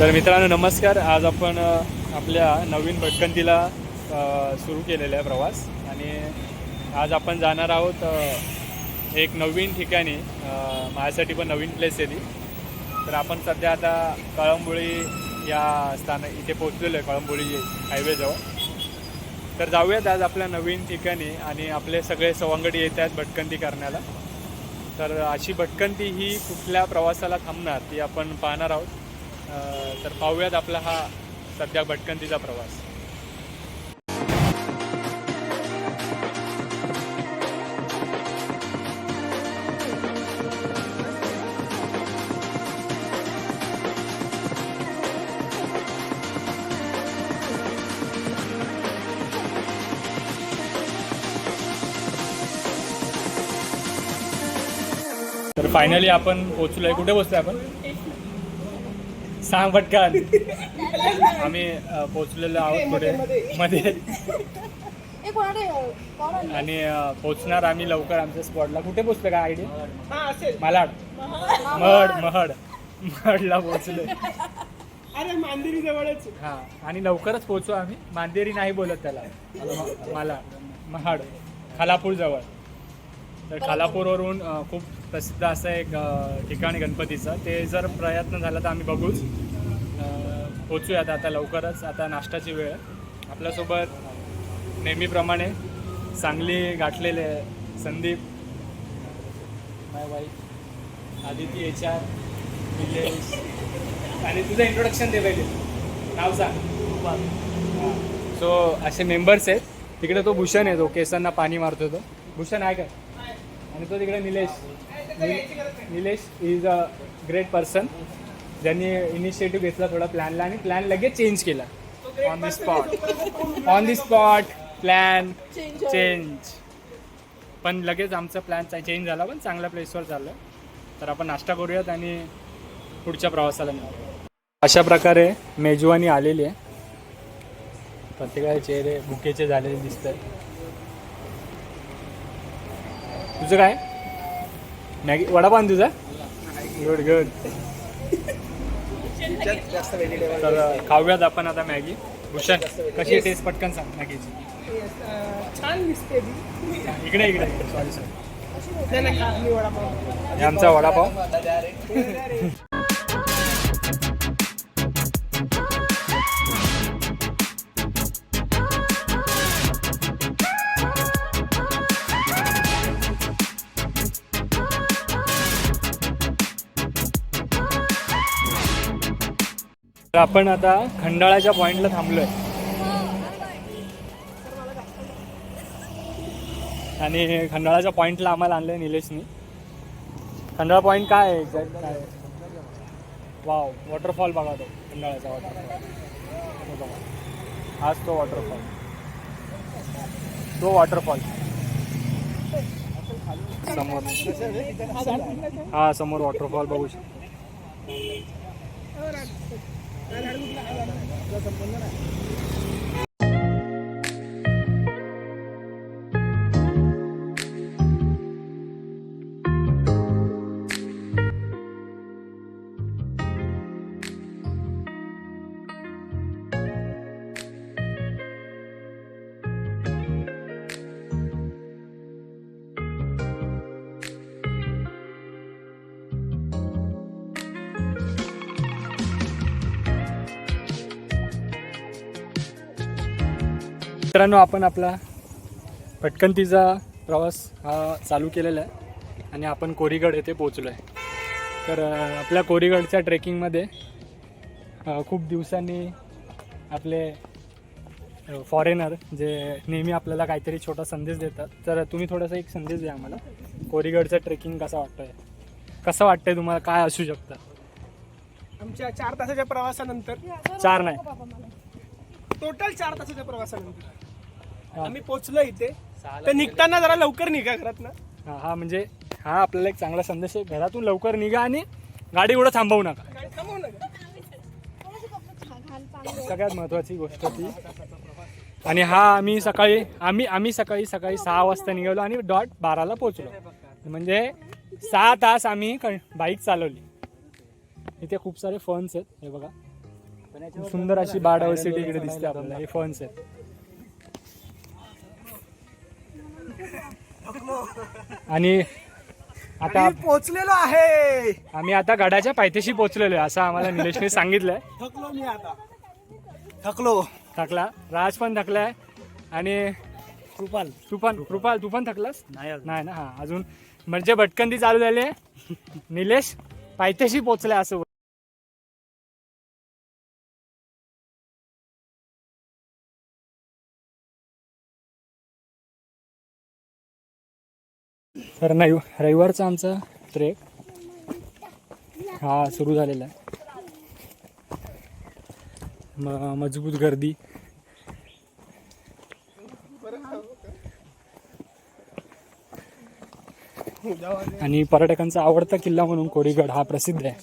तर मित्रांनो नमस्कार. आज आपण आपल्या नवीन भटकंतीला सुरू केलेला आहे प्रवास. आणि आज आपण जाणार आहोत एक नवीन ठिकाणी. माझ्यासाठी पण नवीन प्लेस आहे ती. तर आपण सध्या आता कळंबोळी या स्थान इथे पोचलेलो आहे कळंबोळी हायवेजवळ तर जाऊयात आज आपल्या नवीन ठिकाणी आणि आपले सगळे सवंगडी येत आहेत भटकंती करण्याला. तर अशी भटकंती ही कुठल्या प्रवासाला थांबणार ती आपण पाहणार आहोत. तर पाहूयात आपला हा सध्या भटकंतीचा प्रवास. तर फायनली आपण पोचलोय कुठे बसतोय आपण? सांग पटकन. आम्ही पोचलेलो आहोत कुठे मध्ये? आणि पोचणार आम्ही लवकर आमच्या स्पॉटला. कुठे पोचलो काय आयडिया हा असेल. मालाड. महड महड महडला पोचलोय अरे मांदिरी जवळच. हा आणि लवकरच पोचू आम्ही. मांदेरी नाही बोलत त्याला. मला महाड खालापूर जवळ. तर खालापूरवरून खूप प्रसिद्ध असं एक ठिकाण गणपतीचं. ते जर प्रयत्न झाला तर आम्ही बघूच. पोचूयात आता लवकरच. आता नाश्ताची वेळ आहे. आपल्यासोबत नेहमीप्रमाणे Sangli गाठलेले Sandeep my wife Aditi H R आणि तुझं इंट्रोडक्शन दे पहिले. नाव सांग. सो असे मेंबर्स आहेत. तिकडे तो भूषण आहे तो केसांना पाणी मारतो तो. भूषण आहे काय? आणि तो तिकडे Nilesh. Nilesh is a great person ज्यांनी इनिशिएटिव्ह घेतला थोडा प्लॅनला आणि प्लॅन लगेच चेंज केला. On the spot on the spot plan. Change पण लगेच आमचा प्लॅन चेंज झाला पण चांगल्या प्लेसवर चाललं. तर आपण नाश्ता करूयात आणि पुढच्या प्रवासाला निघू अशा प्रकारे मेजवानी आलेली आहे. प्रत्येकाचे चेहरे भुकेचे झालेले दिसत आहेत तुझं काय? मॅगी वडापाव तुझा? गुड गुड तर खाऊयात आपण आता मॅगी. भूषण कशी टेस्ट पटकन सांग मॅगीची. छान दिसते इकडे इकडे. सॉरी सॉरी आमचा वडापाव. तर आपण आता खंडाळाच्या पॉइंटला थांबलोय. आणि खंडाळाच्या पॉइंटला आम्हाला आणलंय निलेशनी. खंडाळा पॉइंट काय आहे? एक्झॅक्ट काय वाव वॉटरफॉल बघा तो खंडाळाचा वॉटरफॉल बघा हाच तो वॉटरफॉल तो वॉटरफॉल समोर. हा समोर वॉटरफॉल बघू शकतो. संबंध नाही मित्रांनो आपण आपला भटकंतीचा प्रवास हा चालू केलेला आहे आणि आपण कोरीगड येथे पोचलो आहे तर आपल्या कोरीगडच्या ट्रेकिंगमध्ये खूप दिवसांनी आपले फॉरेनर जे नेहमी आपल्याला काहीतरी छोटा संदेश देतात. तर तुम्ही थोडासा एक संदेश द्या आम्हाला कोरीगडचं ट्रेकिंग कसं वाटतंय? कसं वाटतंय तुम्हाला? काय असू शकतं? आमच्या चार तासाच्या प्रवासानंतर. चार नाही. टोटल चार तासाच्या प्रवासानंतर. आम्ही पोचलो इथे. तर निघताना जरा लवकर निघा घरात ना. हा हा म्हणजे हा आपल्याला एक चांगला संदेश आहे. घरातून लवकर निघा आणि गाडी एवढं थांबवू नका. काय थांबवू. सगळ्यात महत्त्वाची गोष्ट ती. आणि हा आम्ही सकाळी आम्ही आम्ही सकाळी सकाळी सहा वाजता निघालो आणि डॉट बाराला पोचलो म्हणजे सहा तास आम्ही बाईक चालवली. इथे खूप सारे फन्स आहेत हे बघा. खूप सुंदर अशी बायोडायव्हर्सिटी इकडे दिसते आपल्याला. हे फॉन्स आहेत. आणि आता आम्ही पोचलेलो आहे. आम्ही आता गडाच्या पायथ्याशी पोहोचलेलो आहे असं आम्हाला निलेशने सांगितलंय. थकलो मी आता. थकलो. थकला. राज पण थकलाय. आणि कृपाल. तू पण कृपाल तू पण थकलास? नाही नाही ना? हा अजून म्हणजे भटकंती चालू झाली आहे. निलेश पायथ्याशी पोचलाय असं तर नाही रविवारचा आमचा ट्रेक हा सुरू झालेला आहे. म मजबूत गर्दी. आणि पर्यटकांचा आवडता किल्ला म्हणून कोरीगड हा प्रसिद्ध आहे.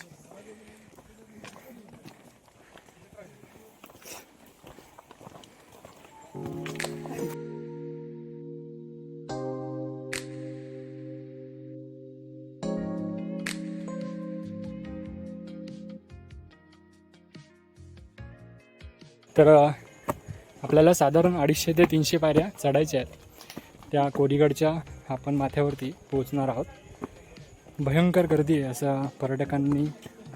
तर आपल्याला साधारण अडीचशे ते तीनशे पायऱ्या चढायच्या आहेत. त्या कोरीगडच्या आपण माथ्यावरती पोहोचणार आहोत. भयंकर गर्दी आहे असा पर्यटकांनी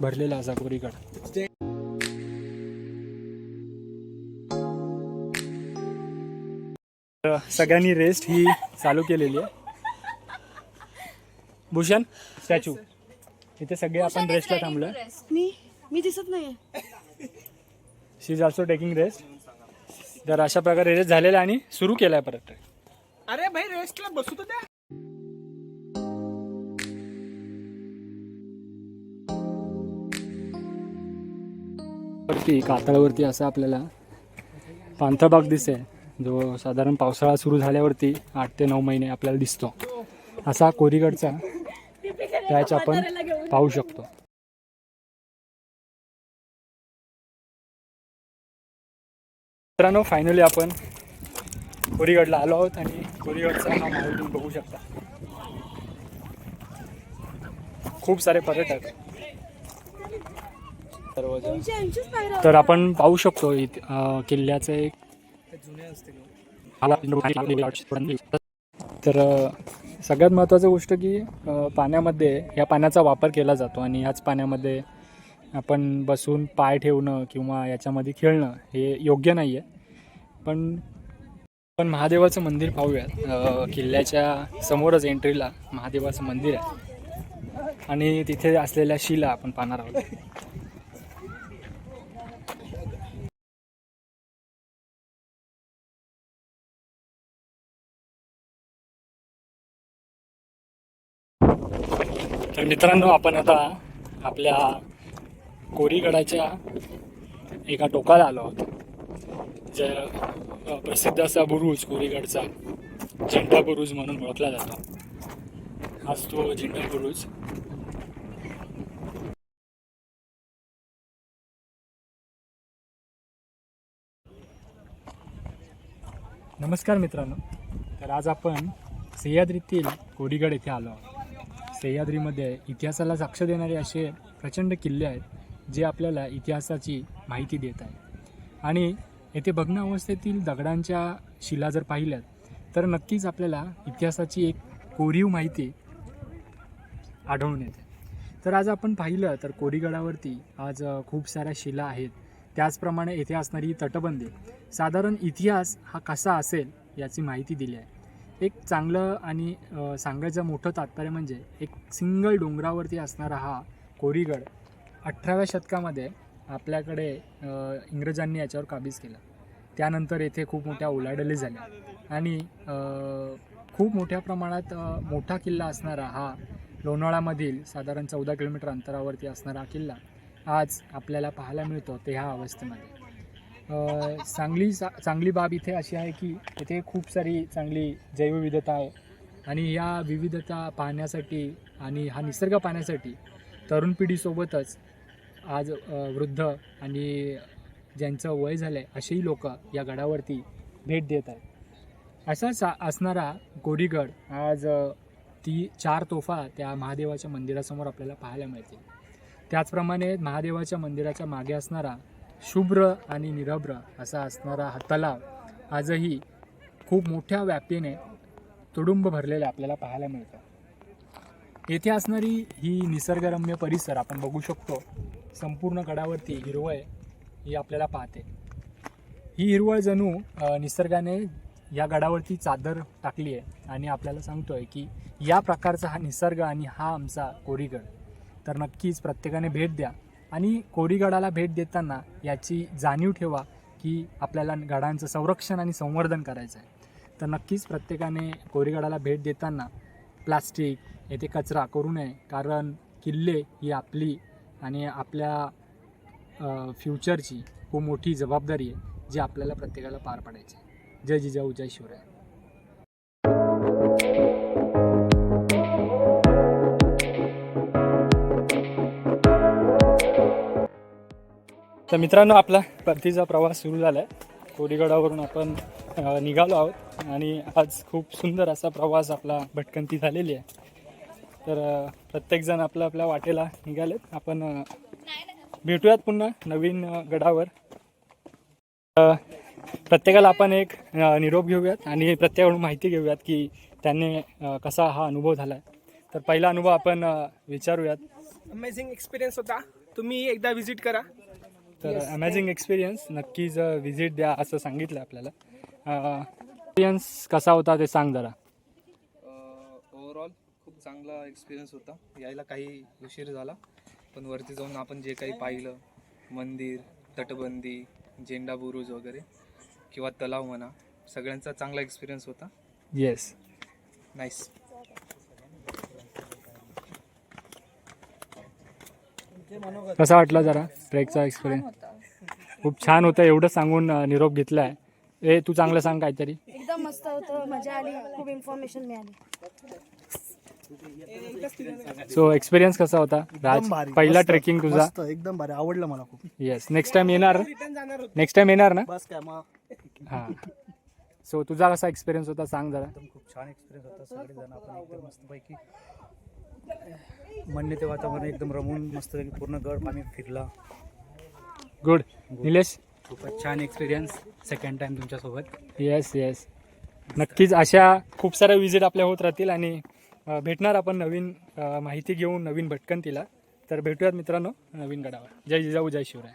भरलेला असा कोरीगड सगळ्यांनी रेस्ट ही चालू केलेली आहे. भूषण स्टॅच्यू इथे सगळे आपण रेस्टला थांबलोय. मी मी दिसत नाहीये. She is also taking rest तर अशा प्रकारे रेस्ट झालेला आहे आणि सुरू केला आहे परत. अरे भाई रेस्टला बसू तर द्या. वरती कातळावरती असा आपल्याला पांथबाग दिसे जो साधारण पावसाळा सुरू झाल्यावरती आठ ते नऊ महिने आपल्याला दिसतो. असा कोरीगडचा त्याच आपण पाहू शकतो. मित्रांनो फायनली आपण कोरीगडला आलो आहोत आणि कोरीगडचा हा माहोल तुम्ही बघू शकता. खूप सारे पर्यटक सर्वजण तर आपण पाहू शकतो इथे अं, किल्ल्याचं एक तर अं, सगळ्यात महत्त्वाची गोष्ट की अं, पाण्यामध्ये या पाण्याचा वापर केला जातो आणि याच पाण्यामध्ये आपण बसून पाय ठेवणं किंवा याच्यामध्ये खेळणं हे योग्य नाही आहे पण पण महादेवाचं मंदिर पाहूयात. किल्ल्याच्या समोरच एंट्रीला महादेवाचं मंदिर आहे. आणि तिथे असलेल्या शिला आपण पाहणार आहोत. तर मित्रांनो आपण आता आपल्या कोरीगडाच्या एका टोकाला आलो आहोत. जे प्रसिद्ध असा बुरुज कोरीगडचा झेंडा बुरुज म्हणून ओळखला जातो. हाच तो झेंडा बुरुज. नमस्कार मित्रांनो. तर आज आपण सह्याद्रीतील कोरीगड येथे आलो आहोत. सह्याद्रीमध्ये इतिहासाला साक्ष देणारे असे प्रचंड किल्ले आहेत. जे आपल्याला इतिहासाची माहिती देत आहे. आणि येथे भग्न अवस्थेतील दगडांच्या शिला जर पाहिल्यात तर नक्कीच आपल्याला इतिहासाची एक कोरीव माहिती आढळून येते. तर आज आपण पाहिलं तर कोरीगडावरती आज खूप साऱ्या शिला आहेत. त्याचप्रमाणे येथे असणारी तटबंदी. साधारण इतिहास हा कसा असेल याची माहिती दिली आहे. एक चांगलं आणि सांगायचं मोठं तात्पर्य म्हणजे एक सिंगल डोंगरावरती असणारा हा कोरीगड अठराव्या शतकामध्ये आपल्याकडे इंग्रजांनी याच्यावर काबीज केला. त्यानंतर येथे खूप मोठ्या उलाढाली झाल्या. आणि खूप मोठ्या प्रमाणात मोठा किल्ला असणारा हा लोणावळ्यामधील साधारण चौदा किलोमीटर अंतरावरती असणारा किल्ला आज आपल्याला पाहायला मिळतो ते ह्या अवस्थेमध्ये. चांगली चा चांगली बाब इथे अशी आहे की इथे खूप सारी चांगली जैवविविधता आहे. आणि या विविधता पाहण्यासाठी आणि हा निसर्ग पाहण्यासाठी तरुण पिढीसोबतच आज वृद्ध आणि ज्यांचं वय झालं आहे असेही लोक या गडावरती भेट देत आहेत. असा सा असणारा गोडीगड आज ती चार तोफा त्या महादेवाच्या मंदिरासमोर आपल्याला पाहायला मिळतील. त्याचप्रमाणे महादेवाच्या मंदिराच्या मागे असणारा शुभ्र आणि निरभ्र असा असणारा हा तलाव आजही खूप मोठ्या व्याप्तीने तुडुंब भरलेले आपल्याला पाहायला मिळतं. येथे असणारी ही निसर्गरम्य परिसर आपण बघू शकतो. संपूर्ण गडावरती हिरवळ ही आपल्याला पाहते. ही हिरवळ जणू निसर्गाने या गडावरती चादर टाकली आहे आणि आपल्याला सांगतो आहे की या प्रकारचा हा निसर्ग आणि हा आमचा कोरीगड तर नक्कीच प्रत्येकाने भेट द्या आणि कोरीगडाला भेट देताना याची जाणीव ठेवा की आपल्याला गडांचं संरक्षण आणि संवर्धन करायचं आहे तर नक्कीच प्रत्येकाने कोरीगडाला भेट देताना प्लास्टिक येथे कचरा करू नये कारण किल्ले ही आपली आणि आपल्या फ्युचरची खूप मोठी जबाबदारी आहे जी आपल्याला प्रत्येकाला पार पाडायची आहे. जय जिजाऊ जय शिवराय. तर मित्रांनो आपला परतीचा प्रवास सुरू झाला आहे कोरीगडावरून आपण निघालो आहोत आणि आज खूप सुंदर असा प्रवास आपला भटकंती झालेली आहे. तर प्रत्येकजण आपल्या आपल्या वाटेला निघालेत. आपण भेटूयात पुन्हा नवीन गडावर. प्रत्येकाला आपण एक निरोप घेऊयात आणि प्रत्येकाकडून माहिती घेऊयात की त्यांनी कसा हा अनुभव झाला आहे तर पहिला अनुभव आपण विचारूयात. अमेझिंग एक्सपिरियन्स होता. तुम्ही एकदा व्हिजिट करा. तर अमेझिंग एक्सपिरियन्स नक्कीच व्हिजिट द्या असं सांगितलं आपल्याला. एक्सपिरियन्स कसा होता ते सांग जरा. चांगला एक्सपिरियन्स होता. यायला काही उशीर झाला. पण वरती जाऊन आपण जे काही पाहिलं मंदिर तटबंदी झेंडा बुरुज वगैरे किंवा तलाव म्हणा सगळ्यांचा चांगला एक्सपिरियन्स होता. येस नाईस कसा वाटला जरा ट्रेकचा एक्सपिरियन्स खूप छान होतं. एवढं सांगून अ, निरोप घेतला आहे ए तू चांगलं सांग काहीतरी. एकदम मस्त होतं मजा आली खूप इन्फॉर्मेशन मिळाली. सो एक्सपिरियन्स कसा होता? राज भारी, पहिला मस्त, ट्रेकिंग तुझा? मस्त एकदम भारी. आवडलं मला खूप. येस नेक्स्ट टाइम येणार? नेक्स्ट टाइम येणार ना? बस काय मग. हां. सो तुझा कसा एक्सपिरियन्स होता? सांग जरा. एकदम खूप छान एक्सपिरियन्स होता. सगळेजण आपण एकदम मस्तपैकी म्हणणे ते वातावरण एकदम रमून मस्तपैकी पूर्ण गड आम्ही फिरला. गुड निलेश? खूपच छान एक्सपिरियन्स सेकंड टाइम तुमच्यासोबत. येस येस नक्कीच अशा खूप साऱ्या विजिट आपल्या होत राहतील आणि भेटणार आपण नवीन माहिती घेऊन नवीन भटकंतीला. तर भेटूयात मित्रांनो नवीन गडावर. जय जिजाऊ जय शिवराय.